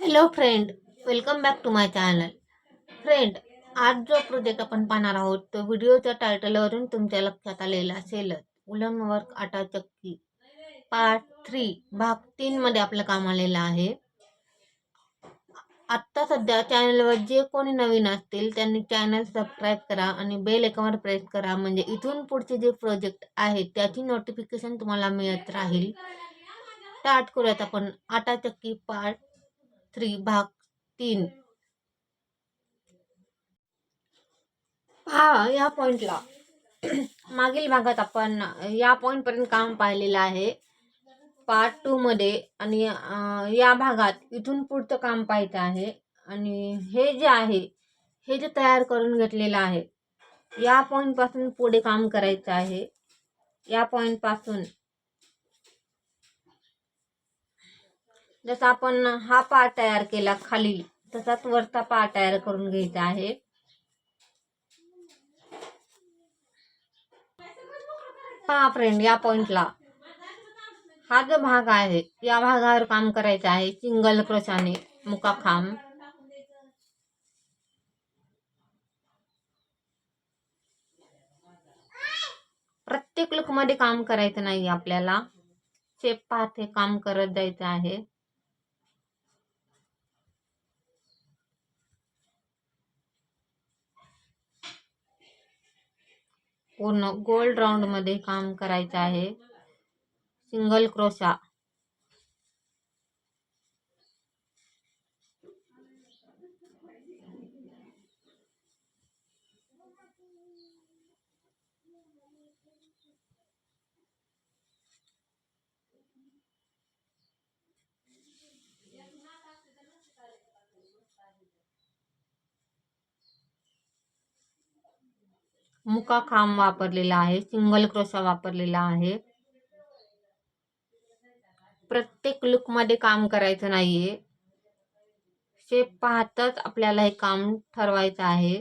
Hello friend welcome back to my channel friend आज जो project आपण पाहणार आहोत तो व्हिडिओच्या टायटलवरून तुमच्या लक्षात आलेला असेलच. उलन वर्क आटा चक्की पार्ट थ्री भाग तीनमध्ये आपलं काम आलेलं आहे. आत्ता सध्या चॅनलवर जे कोणी नवीन असतील त्यांनी चॅनल सबस्क्राईब करा आणि बेल एकावर प्रेस करा. म्हणजे इथून पुढचे जे प्रोजेक्ट आहेत त्याची नोटिफिकेशन तुम्हाला मिळत राहील. स्टार्ट करूयात आपण. आटा चक्की पार्ट थ्री भाग तीन. हा या पॉइंटला मागील भागात आपण या पॉइंटपर्यंत काम पाहिलेलं आहे. पार्ट टूमध्ये आणि या भागात इथून पुढचं काम पाहायचं आहे. आणि हे जे आहे हे जे तयार करून घेतलेलं आहे या पॉईंटपासून पुढे काम करायचं आहे. या पॉईंटपासून जसं आपण हा पार्ट तयार केला खाली तसाच वरचा पार्ट तयार करून घ्यायचा आहे. पहा फ्रेंड या पॉइंटला हा जो भाग आहे या भागावर काम करायचं आहे सिंगल क्रोशाने मुका प्रत्येक लुकमध्ये काम करायचं नाही आपल्याला. शेप पाहते काम करत जायचं आहे. पूर्ण गोल्ड राऊंडमध्ये काम करायचं आहे. Single crochet. मुका खांब वापरलेला आहे सिंगल क्रोशा वापरलेला आहे. प्रत्येक लुकमध्ये काम करायचं नाहीये. शेप पाहताच आपल्याला हे काम ठरवायचं आहे.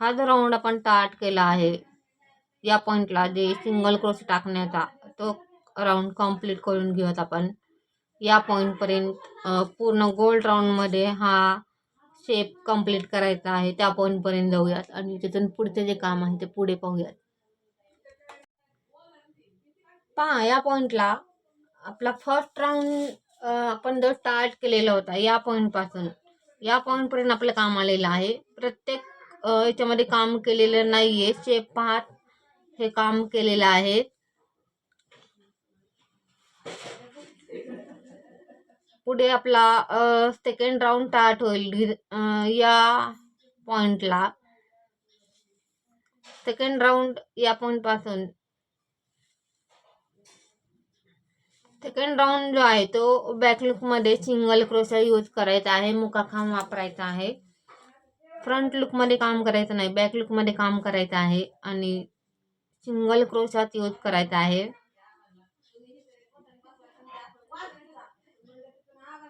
हा जो राऊंड आपण स्टार्ट केला आहे या पॉइंटला जे सिंगल क्रोश टाकण्याचा तो राऊंड कंप्लीट करून घेऊयात आपण. या पॉईंटपर्यंत पूर्ण गोल्ड राऊंडमध्ये हा शेप कंप्लीट करायचा आहे त्या पॉईंटपर्यंत जाऊयात आणि तिथून पुढचे जे काम आहे ते पुढे पाहूयात. पहा या पॉईंटला आपला फर्स्ट राऊंड आपण जो स्टार्ट केलेला होता या पॉईंटपासून या पॉईंटपर्यंत आपलं काम आलेलं आहे. प्रत्येक याच्यामध्ये काम केलेलं नाही आहे शेप पाहत हे काम केलेलं आहे. पुढे आपला सेकंड राऊंड स्टार्ट होईल या पॉइंटला सेकंड राऊंड या पॉइंटपासून. सेकंड राऊंड जो आहे तो बॅकलुकमध्ये सिंगल क्रोशा यूज करायचा आहे मुका वापरायचा आहे. फ्रंटमध्ये काम करायचं नाही बॅकमध्ये काम करायचं आहे आणि सिंगल क्रोशात यूज करायचा आहे.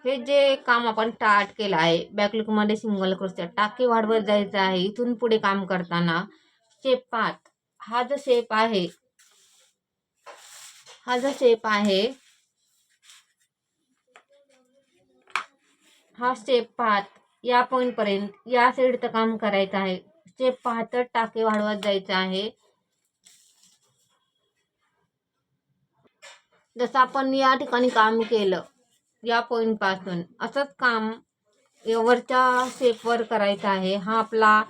हे जे काम आपण स्टार्ट केलं आहे बॅकलुकमध्ये सिंगल क्रोशा टाके वाढवत जायचं आहे इथून पुढे काम करताना शेप पाच. हा जो शेप आहे हा जो शेप आहे हा स्टेप पाहत या पॉईंटपर्यंत या साईडचं काम करायचं आहे. स्टेप पाहतच टाके वाढवत जायचं आहे. जसं आपण या ठिकाणी काम केलं या पॉइंटपासून. असंच काम वरच्या शेपवर करायचं आहे. हा आपला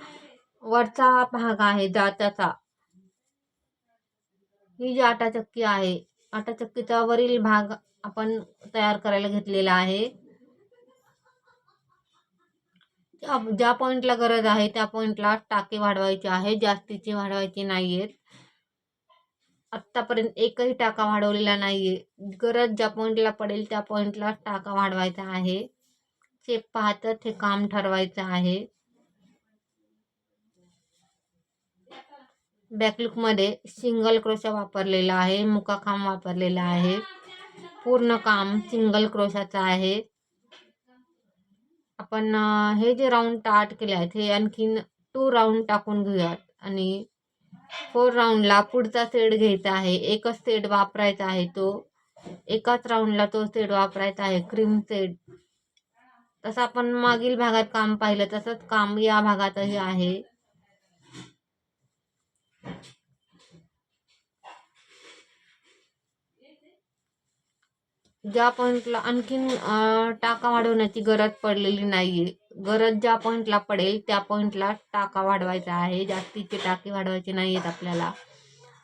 वरचा भाग आहे जात्याचा ही जी आटा चक्की आहे आटा चक्कीचा वरील भाग आपण तयार करायला घेतलेला आहे. ज्या- ज्या पॉइंटला गरज आहे त्या पॉइंटला टाके वाढवायचे आहे. जास्तीचे वाढवायचे नाहीयेत. आत्तापर्यंत एकही टाका वाढवलेला नाही आहे गरज ज्या पॉईंटला पडेल त्या पॉईंटला टाका वाढवायचा आहे. चेक पाहतच हे काम ठरवायचं आहे. बॅकलुकमध्ये सिंगल क्रोशा वापरलेला आहे मुका वापरलेला आहे. पूर्ण काम सिंगल क्रोशाचं आहे. आपण हे जे राऊंड स्टार्ट केले आहेत हे आणखीन टू राऊंड टाकून घेऊयात. आणि फोर राऊंडला पुढचा सेट घ्यायचा आहे. एकच सेट वापरायचा आहे तो. एकाच राऊंडला तो सेट वापरायचा आहे. क्रीम सेट तसं आपण मागील भागात काम पाहिलं. तसंच काम या भागातही आहे. ज्या पॉईंटला आणखीन टाका वाढवण्याची गरज पडलेली नाहीये. गरज ज्या पॉईंटला पडेल त्या पॉईंटला टाका वाढवायचा आहे. जास्तीचे टाके वाढवायचे नाही आहेत आपल्याला.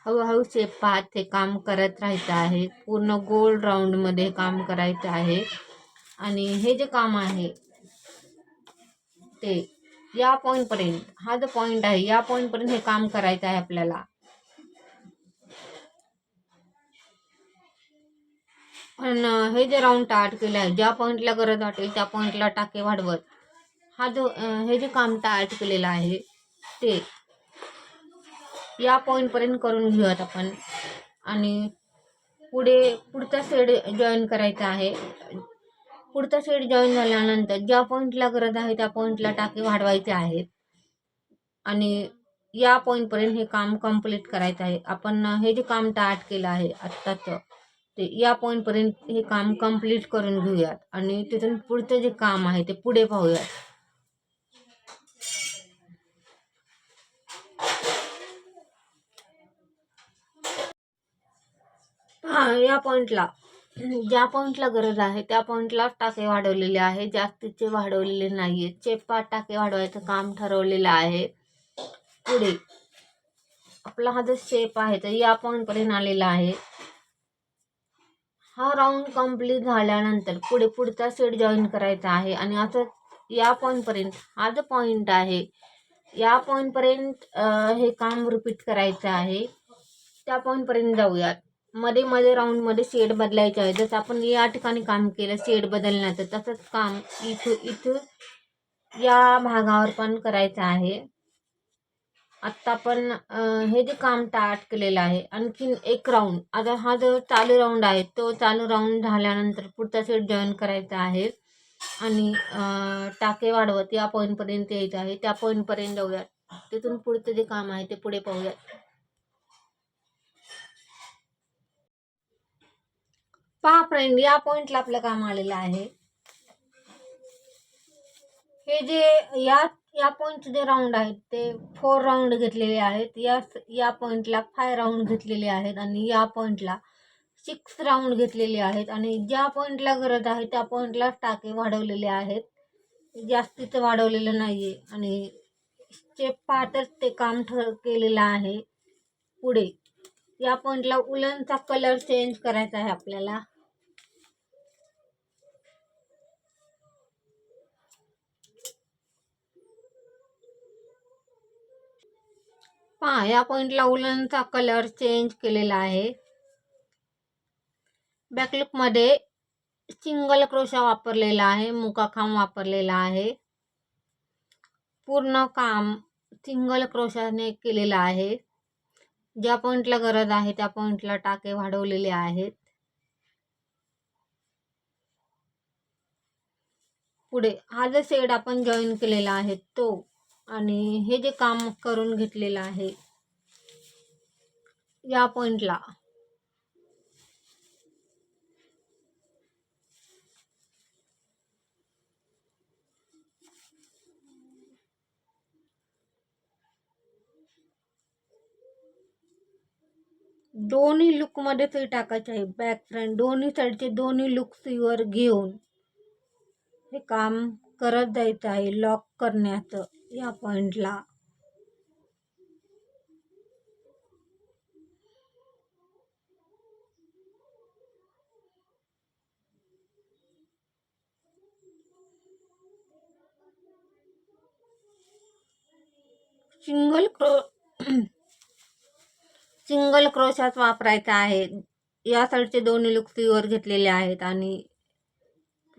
हळूहळू शेप पाहत हे काम करत राहायचं आहे. पूर्ण गोल राऊंडमध्ये काम करायचं आहे. आणि हे जे काम आहे ते या पॉईंटपर्यंत हा जो पॉईंट आहे या पॉईंटपर्यंत हे काम करायचं आहे आपल्याला. पण हे जे राऊंड टाट केलं आहे ज्या पॉईंटला गरज वाटेल त्या पॉईंटला टाके वाढवत. हा जो हे जे काम टाट केलेलं आहे ते या पॉईंटपर्यंत करून घेऊयात आपण. आणि पुढे पुढचा सेड जॉईन करायचा आहे. पुढचा शेड जॉईन झाल्यानंतर ज्या पॉईंटला गरज आहे त्या पॉईंटला टाके वाढवायचे आहेत. आणि या पॉईंटपर्यंत हे काम कंप्लीट करायचं आहे. आपण हे जे काम टाट केलं आहे आत्ताचं ते या पॉईंटपर्यंत हे काम कंप्लीट करून घेऊयात. आणि तिथून पुढचं जे काम आहे ते पुढे पाहूयात. हा या पॉईंटला ज्या पॉईंटला गरज आहे त्या पॉईंटला टाके वाढवलेले आहे. जास्तीचे वाढवलेले नाहीये चेपा टाके वाढवायचं काम ठरवलेलं आहे पुढे. आपला हा जो शेप आहे तर या पॉईंटपर्यंत आलेला आहे. हा राऊंड कंप्लीट झाल्यानंतर पुढे पुढचा सेट जॉईन करायचा आहे. आणि असं या पॉईंटपर्यंत हा जो पॉईंट आहे या पॉईंटपर्यंत हे काम रिपीट करायचं आहे. त्या पॉईंटपर्यंत जाऊयात. मध्ये मध्ये राऊंडमध्ये शेड बदलायचे आहे. जसं आपण या ठिकाणी काम केलं शेड बदलण्याचं तसंच काम इथं इथं या भागावर पण करायचं आहे. आत्ता पण हे जे काम टाट केलेलं आहे आणखीन एक राऊंड आता हा जो चालू राऊंड आहे तो चालू राऊंड झाल्यानंतर पुढचा सेट जॉईन करायचा आहे. आणि टाके वाढवत या पॉईंटपर्यंत यायचं आहे. त्या पॉईंटपर्यंत जाऊयात. तिथून पुढचं जे काम आहे ते पुढे पाहूयात. पहा फ्रेंड या पॉइंटला आपलं काम आलेलं आहे. हे जे या या पॉईंटचे जे राऊंड आहेत ते फोर राऊंड घेतलेले आहेत. या या पॉईंटला फाय राऊंड घेतलेले आहेत आणि या पॉईंटला सिक्स राऊंड घेतलेले आहेत. आणि ज्या पॉईंटला गरज आहे त्या पॉईंटला टाके वाढवलेले आहेत. जास्तीचं वाढवलेलं नाही आहे आणि स्टेप पाहतच ते काम ठर केलेलं आहे. पुढे या पॉईंटला उलनचा कलर चेंज करायचा आहे आपल्याला. पहा या पॉइंटला उलनचा कलर चेंज केलेला आहे. बॅकलुकमध्ये सिंगल क्रोशा वापरलेला आहे मुकाखांब वापरलेला आहे. पूर्ण काम सिंगल क्रोशाने केलेलं आहे. ज्या पॉइंटला गरज आहे त्या पॉइंटला टाके वाढवलेले आहेत. पुढे हा जो शेड आपण जॉईन केलेला आहे तो आणि हे जे काम करून घेतलेलं आहे या पॉइंटला दोन्ही लुकमध्ये ते टाकायचे आहे बॅक फ्रंट दोन्ही साईडचे दोन्ही लुक सीवर घेऊन हे काम करत जायचं आहे लॉक करण्याचं. या पॉइंटला. सिंगल क्रो सिंगल क्रोशाच वापरायचा आहे. या साईडचे दोन्ही लुक सीवर घेतलेले आहेत आणि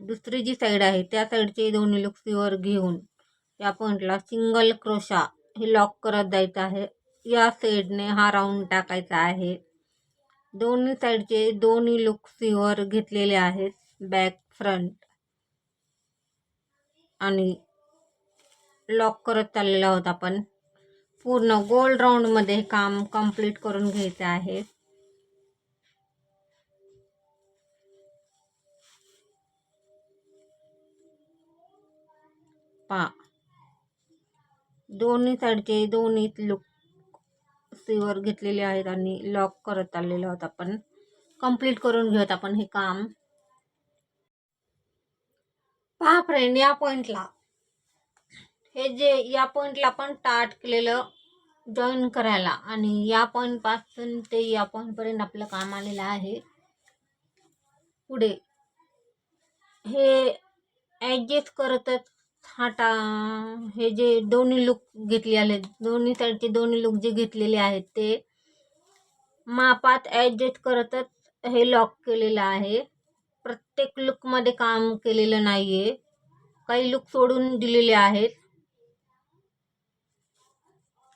दुसरी जी साईड आहे त्या साईडचे दोन्ही लुक सीवर घेऊन या पॉईंटला सिंगल क्रोशा हे लॉक करत जायचं आहे. या साईडने हा राऊंड टाकायचा आहे. दोन्ही साईडचे दोन्ही लुक सीवर घेतलेले आहेत. बॅक फ्रंट आणि लॉक करत चाललेलो आहोत आपण. पूर्ण गोल राऊंडमध्ये हे काम कंप्लीट करून घ्यायचं आहे. पा दोन्ही साईडचे दोन्ही लुक सीवर घेतलेले आहेत आणि लॉक करत आलेलो आहोत आपण. कंप्लीट करून घेऊयात आपण हे काम. पहा फ्रेंड या पॉइंटला हे जे या पॉइंटला आपण टाट केलेलं जॉईन करायला आणि या पॉईंटपासून ते या पॉईंटपर्यंत आपलं काम आलेलं आहे. पुढे. हे ॲडजस्ट करतच हा टा हे जे दोन्ही लुक घेतले आले दोन्ही साईडचे दोन्ही लुक जे घेतलेले आहेत ते मापात ॲडजस्ट करतच हे लॉक केलेलं आहे. प्रत्येक लुकमध्ये काम केलेलं नाही आहे काही लुक सोडून दिलेले आहेत.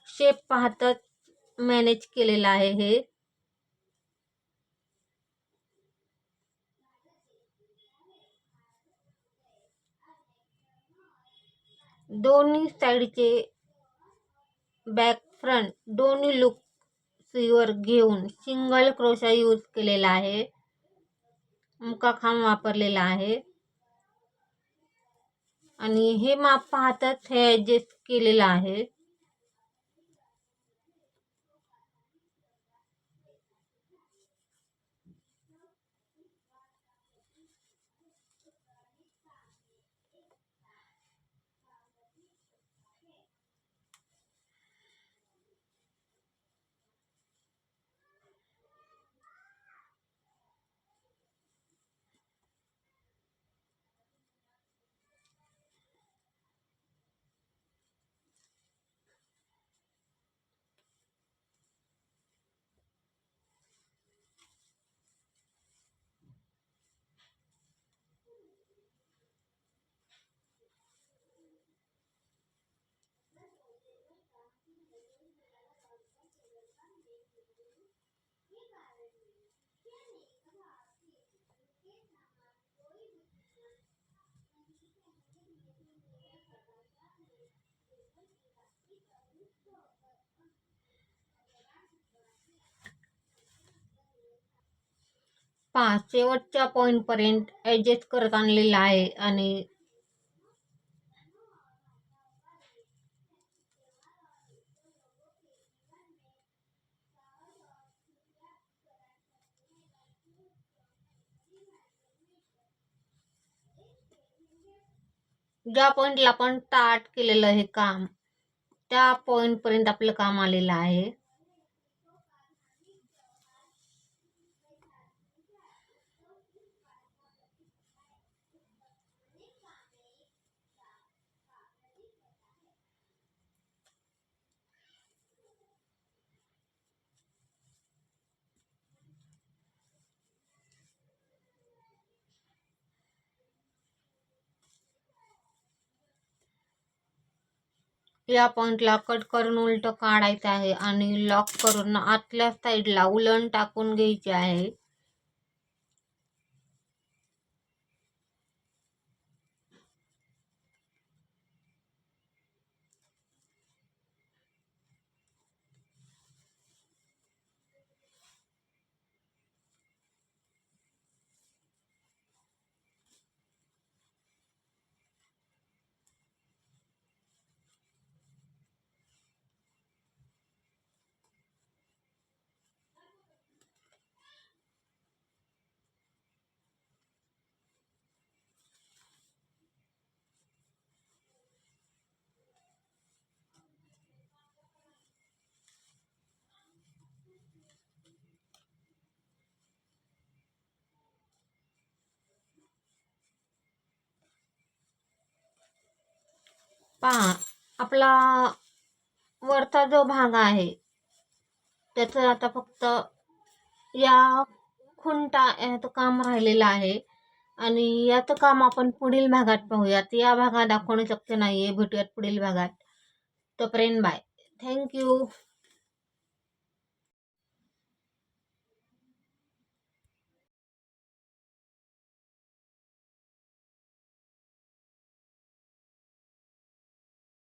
शेप पाहतच मॅनेज केलेलं आहे हे. दोन्ही साईडचे बॅक फ्रंट दोन्ही लुक सीवर घेऊन सिंगल क्रोशा यूज केलेला आहे. मुका खांब वापरलेला आहे. आणि हे माप पाहताच हे ॲडजस्ट केलेलं आहे. पहा शेवटच्या पॉईंटपर्यंत ॲडजस्ट करत आणलेला आहे आणि ज्या पॉईंटला आपण स्टार्ट केलेलं हे काम त्या पॉईंटपर्यंत आपलं काम आलेलं आहे. या पॉइंटला कट करून उलट काढायचं आहे आणि लॉक करून आतल्या साईडला उलण टाकून घ्यायची आहे. पहा आपला वरचा जो भाग आहे त्याचं आता फक्त या खुंटा याचं काम राहिलेलं आहे. आणि याचं काम आपण पुढील भागात पाहूयात. या भागात दाखवणं शक्य नाही आहे भेटूयात पुढील भागात. तोपर्यंत बाय. थँक्यू